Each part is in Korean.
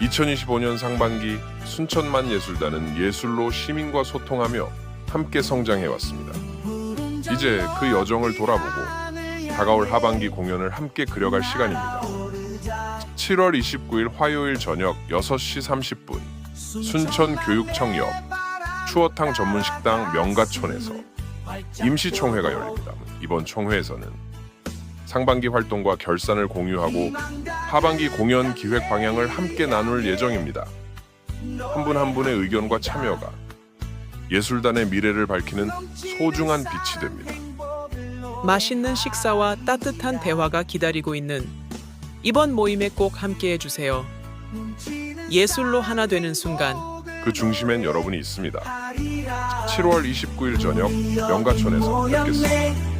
2025년 상반기 순천만 예술단은 예술로 시민과 소통하며 함께 성장해 왔습니다. 이제 그 여정을 돌아보고 다가올 하반기 공연을 함께 그려갈 시간입니다. 7월 29일 화요일 저녁 6시 30분 순천교육청 옆 추어탕 전문 식당 명가촌에서 임시총회가 열립니다. 이번 총회에서는 상반기 활동과 결산을 공유하고 하반기 공연 기획 방향을 함께 나눌 예정입니다. 한분한 분의 의견과 참여가 예술단의 미래를 밝히는 소중한 빛이 됩니다. 맛있는 식사와 따뜻한 대화가 기다리고 있는 이번 모임에 꼭 함께 해주세요. 예술로 하나 되는 순간 그 중심엔 여러분이 있습니다. 7월 29일 저녁 명가촌에서 뵙겠습니다.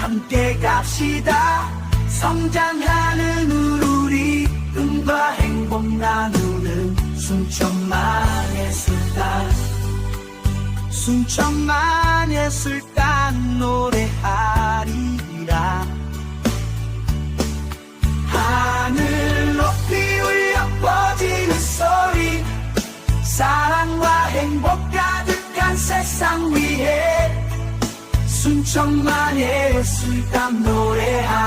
함께 갑시다. 성장하는 우리 꿈과 행복 나누는 순천만 예술단. 순천만 예술단 노래하리라. 하늘 높이 울려 퍼지는 소리. 사랑과 행복 가득한 세상 위에 순천만 예술단 노래하리라